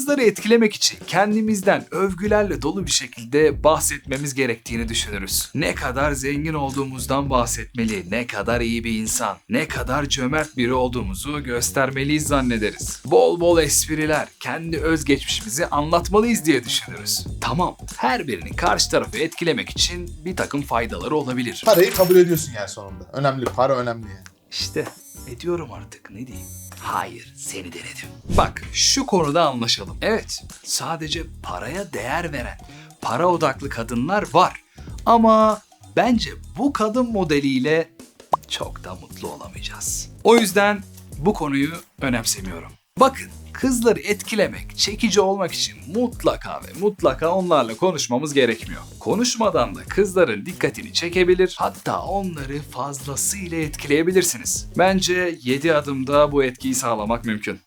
Kızları etkilemek için kendimizden övgülerle dolu bir şekilde bahsetmemiz gerektiğini düşünürüz. Ne kadar zengin olduğumuzdan bahsetmeli, ne kadar iyi bir insan, ne kadar cömert biri olduğumuzu göstermeliyiz zannederiz. Bol bol espriler, kendi özgeçmişimizi anlatmalıyız diye düşünürüz. Tamam, her birinin karşı tarafı etkilemek için bir takım faydaları olabilir. Parayı kabul ediyorsun yani sonunda. Önemli para önemli yani. İşte ediyorum artık ne diyeyim. Hayır seni denedim. Bak şu konuda anlaşalım. Evet sadece paraya değer veren, para odaklı kadınlar var. Ama bence bu kadın modeliyle çok da mutlu olamayacağız. O yüzden bu konuyu önemsemiyorum. Bakın kızları etkilemek, çekici olmak için mutlaka ve mutlaka onlarla konuşmamız gerekmiyor. Konuşmadan da kızların dikkatini çekebilir, hatta onları fazlasıyla etkileyebilirsiniz. Bence 7 adımda bu etkiyi sağlamak mümkün.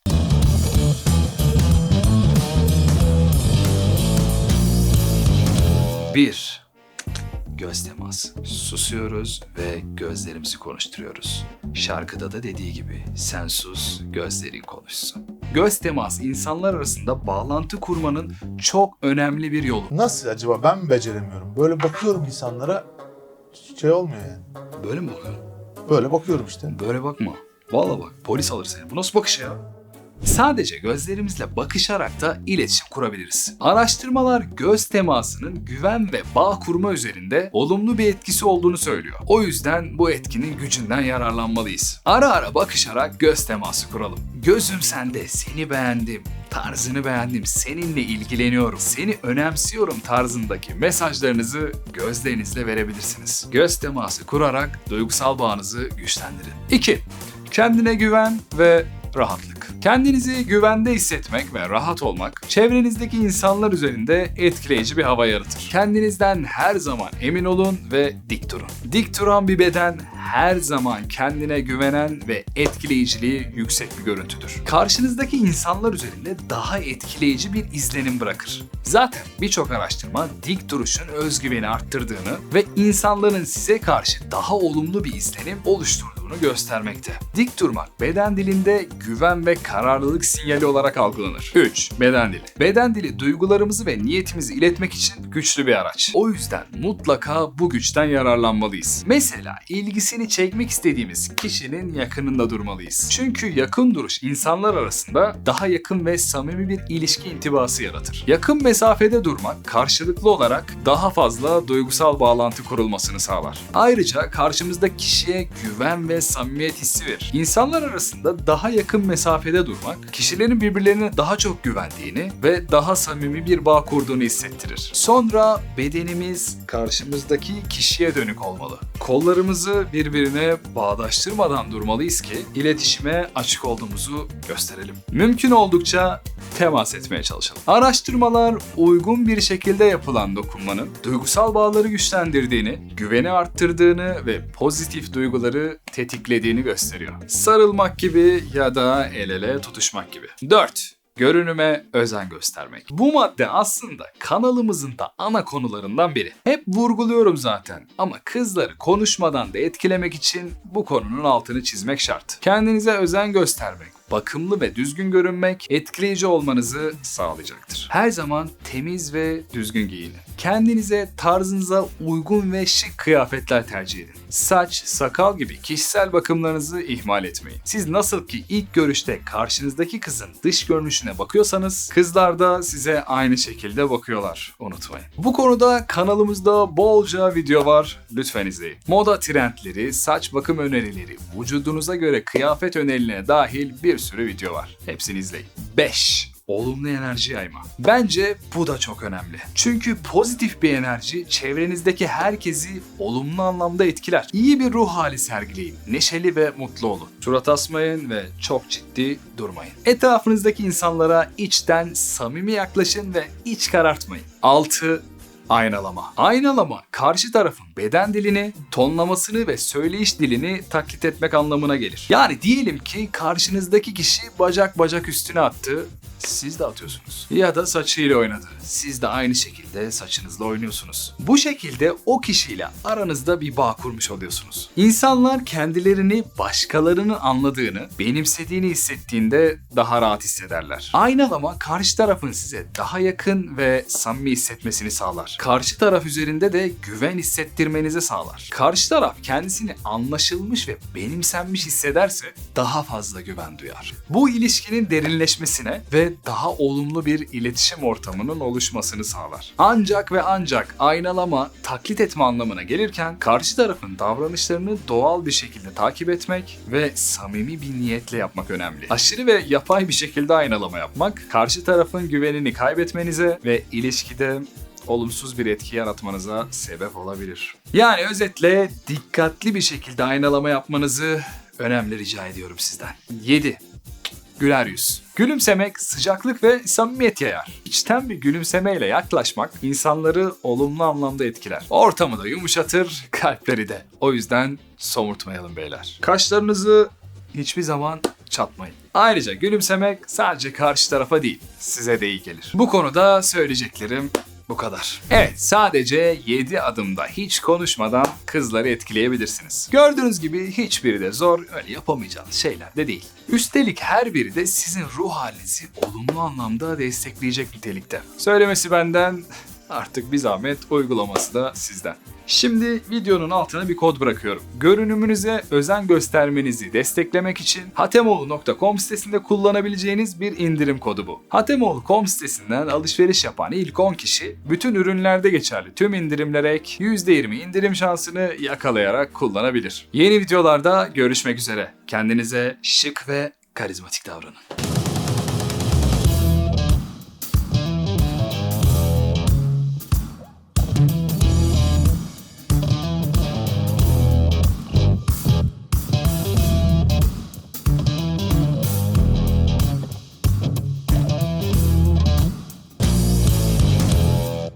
Bir, göz teması. Susuyoruz ve gözlerimizi konuşturuyoruz. Şarkıda da dediği gibi sen sus, gözlerin konuşsun. Göz teması insanlar arasında bağlantı kurmanın çok önemli bir yolu. Nasıl acaba ben mi beceremiyorum? Böyle bakıyorum insanlara şey olmuyor yani. Böyle mi bakıyorsun? Böyle bakıyorum işte. Böyle bakma. Vallahi bak polis alır seni. Bu nasıl bakış ya? Sadece gözlerimizle bakışarak da iletişim kurabiliriz. Araştırmalar göz temasının güven ve bağ kurma üzerinde olumlu bir etkisi olduğunu söylüyor. O yüzden bu etkinin gücünden yararlanmalıyız. Ara ara bakışarak göz teması kuralım. Gözüm sende, seni beğendim, tarzını beğendim, seninle ilgileniyorum, seni önemsiyorum tarzındaki mesajlarınızı gözlerinizle verebilirsiniz. Göz teması kurarak duygusal bağınızı güçlendirin. 2. Kendine güven ve rahatlık. Kendinizi güvende hissetmek ve rahat olmak, çevrenizdeki insanlar üzerinde etkileyici bir hava yaratır. Kendinizden her zaman emin olun ve dik durun. Dik duran bir beden her zaman kendine güvenen ve etkileyiciliği yüksek bir görüntüdür. Karşınızdaki insanlar üzerinde daha etkileyici bir izlenim bırakır. Zaten birçok araştırma dik duruşun özgüveni arttırdığını ve insanların size karşı daha olumlu bir izlenim oluşturduğunu göstermekte. Dik durmak beden dilinde güven ve kararlılık sinyali olarak algılanır. 3. Beden dili. Beden dili duygularımızı ve niyetimizi iletmek için güçlü bir araç. O yüzden mutlaka bu güçten yararlanmalıyız. Mesela ilgisini çekmek istediğimiz kişinin yakınında durmalıyız. Çünkü yakın duruş insanlar arasında daha yakın ve samimi bir ilişki intibası yaratır. Yakın mesafede durmak karşılıklı olarak daha fazla duygusal bağlantı kurulmasını sağlar. Ayrıca karşımızdaki kişiye güven ve samimiyet hissi verir. İnsanlar arasında daha yakın mesafede durmak, kişilerin birbirlerine daha çok güvendiğini ve daha samimi bir bağ kurduğunu hissettirir. Sonra bedenimiz karşımızdaki kişiye dönük olmalı. Kollarımızı birbirine bağdaştırmadan durmalıyız ki iletişime açık olduğumuzu gösterelim. Mümkün oldukça temas etmeye çalışalım. Araştırmalar uygun bir şekilde yapılan dokunmanın duygusal bağları güçlendirdiğini, güveni arttırdığını ve pozitif duyguları tetiklediğini gösteriyor. Sarılmak gibi ya da el ele tutuşmak gibi. 4. Görünüme özen göstermek. Bu madde aslında kanalımızın da ana konularından biri. Hep vurguluyorum zaten ama kızları konuşmadan da etkilemek için bu konunun altını çizmek şart. Kendinize özen göstermek, bakımlı ve düzgün görünmek etkileyici olmanızı sağlayacaktır. Her zaman temiz ve düzgün giyinin. Kendinize tarzınıza uygun ve şık kıyafetler tercih edin. Saç, sakal gibi kişisel bakımlarınızı ihmal etmeyin. Siz nasıl ki ilk görüşte karşınızdaki kızın dış görünüşüne bakıyorsanız kızlar da size aynı şekilde bakıyorlar. Unutmayın. Bu konuda kanalımızda bolca video var. Lütfen izleyin. Moda trendleri, saç bakım önerileri, vücudunuza göre kıyafet önerilerine dahil bir sürü video var. Hepsini izleyin. 5 olumlu enerji yayma. Bence bu da çok önemli. Çünkü pozitif bir enerji çevrenizdeki herkesi olumlu anlamda etkiler. İyi bir ruh hali sergileyin. Neşeli ve mutlu olun. Surat asmayın ve çok ciddi durmayın. Etrafınızdaki insanlara içten samimi yaklaşın ve iç karartmayın. 6 Aynalama. Aynalama karşı tarafın beden dilini, tonlamasını ve söyleyiş dilini taklit etmek anlamına gelir. Yani diyelim ki karşınızdaki kişi bacak bacak üstüne attı. Siz de atıyorsunuz. Ya da saçıyla oynadı. Siz de aynı şekilde saçınızla oynuyorsunuz. Bu şekilde o kişiyle aranızda bir bağ kurmuş oluyorsunuz. İnsanlar kendilerini başkalarının anladığını, benimsediğini hissettiğinde daha rahat hissederler. Aynalama karşı tarafın size daha yakın ve samimi hissetmesini sağlar. Karşı taraf üzerinde de güven hissettirmenizi sağlar. Karşı taraf kendisini anlaşılmış ve benimsenmiş hissederse daha fazla güven duyar. Bu ilişkinin derinleşmesine daha olumlu bir iletişim ortamının oluşmasını sağlar. Ancak ve ancak aynalama taklit etme anlamına gelirken karşı tarafın davranışlarını doğal bir şekilde takip etmek ve samimi bir niyetle yapmak önemli. Aşırı ve yapay bir şekilde aynalama yapmak karşı tarafın güvenini kaybetmenize ve ilişkide olumsuz bir etki yaratmanıza sebep olabilir. Yani özetle dikkatli bir şekilde aynalama yapmanızı önemli rica ediyorum sizden. 7. Güler yüz. Gülümsemek sıcaklık ve samimiyet yayar. İçten bir gülümsemeyle yaklaşmak insanları olumlu anlamda etkiler. Ortamı da yumuşatır, kalpleri de. O yüzden somurtmayalım beyler. Kaşlarınızı hiçbir zaman çatmayın. Ayrıca gülümsemek sadece karşı tarafa değil, size de iyi gelir. Bu konuda söyleyeceklerim bu kadar. Evet sadece 7 adımda hiç konuşmadan kızları etkileyebilirsiniz. Gördüğünüz gibi hiçbiri de zor öyle yapamayacağınız şeyler de değil. Üstelik her biri de sizin ruh halinizi olumlu anlamda destekleyecek nitelikte. Söylemesi benden artık bir zahmet uygulaması da sizden. Şimdi videonun altına bir kod bırakıyorum. Görünümünüze özen göstermenizi desteklemek için hatemoğlu.com sitesinde kullanabileceğiniz bir indirim kodu bu. Hatemoğlu.com sitesinden alışveriş yapan ilk 10 kişi bütün ürünlerde geçerli tüm indirimlere ek %20 indirim şansını yakalayarak kullanabilir. Yeni videolarda görüşmek üzere. Kendinize şık ve karizmatik davranın.